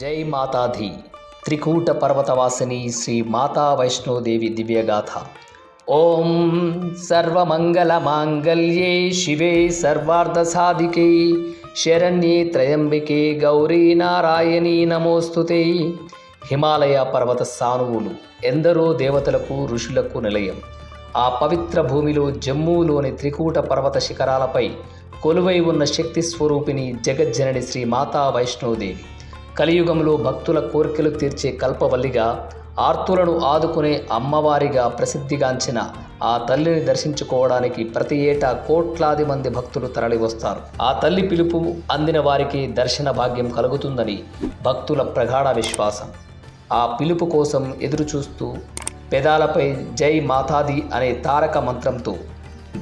జై మాతాధి త్రికూట పర్వతవాసిని శ్రీ మాతా వైష్ణోదేవి దివ్యగాథ. ఓం సర్వమంగళమాంగళ్యే శివే సర్వార్ధసాధికే శరణ్యే త్రయంబికే గౌరీ నారాయణీ నమోస్తుతే. హిమాలయ పర్వత సానువులు ఎందరో దేవతలకు ఋషులకు నిలయం. ఆ పవిత్ర భూమిలో జమ్మూలోని త్రికూట పర్వత శిఖరాలపై కొలువై ఉన్న శక్తి స్వరూపిణి జగజ్జనని శ్రీ మాతా వైష్ణోదేవి. కలియుగంలో భక్తుల కోరికలు తీర్చే కల్పవల్లిగా ఆర్తులను ఆదుకునే అమ్మవారిగా ప్రసిద్ధిగాంచిన ఆ తల్లిని దర్శించుకోవడానికి ప్రతి ఏటా కోట్లాది మంది భక్తులు తరలివస్తారు. ఆ తల్లి పిలుపు అందిన వారికి దర్శన భాగ్యం కలుగుతుందని భక్తుల ప్రగాఢ విశ్వాసం. ఆ పిలుపు కోసం ఎదురుచూస్తూ పెదాలపై జై మాతాది అనే తారక మంత్రంతో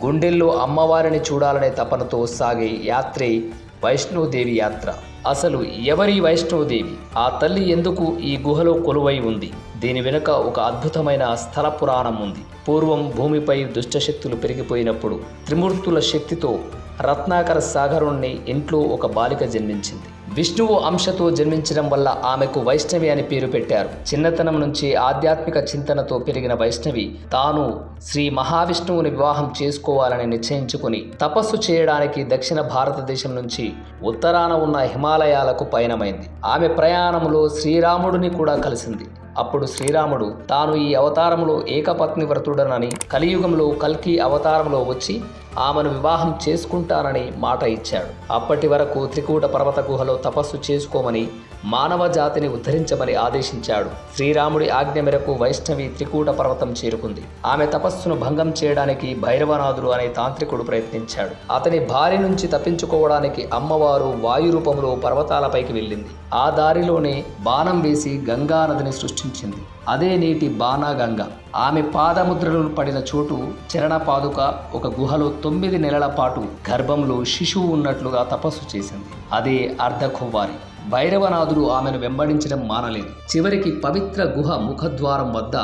గుండెల్లో అమ్మవారిని చూడాలనే తపనతో సాగే యాత్రే వైష్ణోదేవి యాత్ర. అసలు ఎవరి వైష్ణోదేవి ఆ తల్లి ఎందుకు ఈ గుహలో కొలువై ఉంది? దీని వెనుక ఒక అద్భుతమైన స్థల పురాణం ఉంది. పూర్వం భూమిపై దుష్టశక్తులు పెరిగిపోయినప్పుడు త్రిమూర్తుల శక్తితో రత్నాకర సాగరుణ్ణి ఇంట్లో ఒక బాలిక జన్మించింది. విష్ణువు అంశతో జన్మించడం వల్ల ఆమెకు వైష్ణవి అని పేరు పెట్టారు. చిన్నతనం నుంచి ఆధ్యాత్మిక చింతనతో పెరిగిన వైష్ణవి తాను శ్రీ మహావిష్ణువుని వివాహం చేసుకోవాలని నిశ్చయించుకుని తపస్సు చేయడానికి దక్షిణ భారతదేశం నుంచి ఉత్తరాన ఉన్న హిమాలయాలకు పయనమైంది. ఆమె ప్రయాణంలో శ్రీరాముడిని కూడా కలిసింది. అప్పుడు శ్రీరాముడు తాను ఈ అవతారంలో ఏకపత్ని వ్రతుడనని కలియుగంలో కల్కి అవతారంలో వచ్చి ఆమెను వివాహం చేసుకుంటానని మాట ఇచ్చాడు. అప్పటి వరకు త్రికూట పర్వత గుహలో తపస్సు చేసుకోమని మానవ జాతిని ఉద్ధరించమని ఆదేశించాడు. శ్రీరాముడి ఆజ్ఞ మేరకు వైష్ణవి త్రికూట పర్వతం చేరుకుంది. ఆమె తపస్సును భంగం చేయడానికి భైరవనాథుడు అనే తాంత్రికుడు ప్రయత్నించాడు. అతని భార్య నుంచి తప్పించుకోవడానికి అమ్మవారు వాయు రూపంలో పర్వతాలపైకి వెళ్ళింది. ఆ దారిలోనే బాణం వేసి గంగా నదిని ప్రవేశించింది అదే నీటి బాణాగంగ. ఆమె పాదముద్రలు పడిన చోటు చరణ పాదుక ఒక గుహలో తొమ్మిది నెలల పాటు గర్భంలో శిశువు ఉన్నట్లుగా తపస్సు చేసింది. అదే అర్ధకువారి భైరవనాథుడు ఆమెను వెంబడించడం మానలేదు. చివరికి పవిత్ర గుహ ముఖద్వారం వద్ద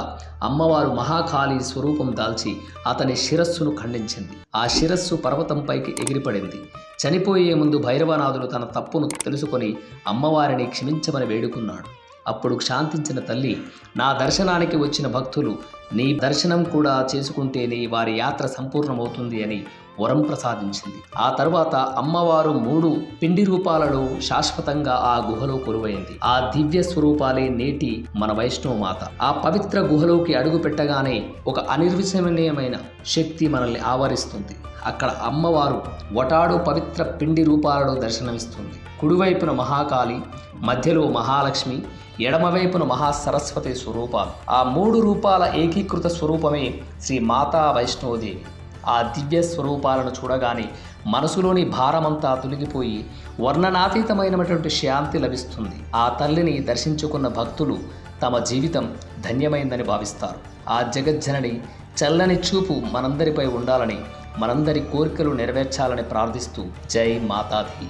అమ్మవారు మహాకాళి స్వరూపం దాల్చి అతని శిరస్సును ఖండించింది. ఆ శిరస్సు పర్వతంపైకి ఎగిరిపడింది. చనిపోయే ముందు భైరవనాథుడు తన తప్పును తెలుసుకొని అమ్మవారిని క్షమించమని వేడుకున్నాడు. అప్పుడు శాంతించిన తల్లి నా దర్శనానికి వచ్చిన భక్తులు నీ దర్శనం కూడా చేసుకుంటేనే వారి యాత్ర సంపూర్ణమవుతుంది అని వరం ప్రసాదించింది. ఆ తర్వాత అమ్మవారు మూడు పిండి రూపాలలో శాశ్వతంగా ఆ గుహలో కొలువైంది. ఆ దివ్య స్వరూపాలే నేటి మన వైష్ణవ మాత ఆ పవిత్ర గుహలోకి అడుగు పెట్టగానే ఒక అనిర్వచనీయమైన శక్తి మనల్ని ఆవరిస్తుంది. అక్కడ అమ్మవారు వటాడు పవిత్ర పిండి రూపాలలో దర్శనమిస్తుంది. కుడివైపున మహాకాళి మధ్యలో మహాలక్ష్మి ఎడమవైపున మహాసరస్వతి స్వరూపాలు. ఆ మూడు రూపాల ఏకీకృత స్వరూపమే శ్రీ మాతా వైష్ణోదేవి ఆ దివ్య స్వరూపాలను చూడగానే మనసులోని భారమంతా తొలగిపోయి వర్ణనాతీతమైనటువంటి శాంతి లభిస్తుంది. ఆ తల్లిని దర్శించుకున్న భక్తులు తమ జీవితం ధన్యమైందని భావిస్తారు. ఆ జగజ్జనని చల్లని చూపు మనందరిపై ఉండాలని మనందరి కోరికలు నెరవేర్చాలని ప్రార్థిస్తూ జై మాతాది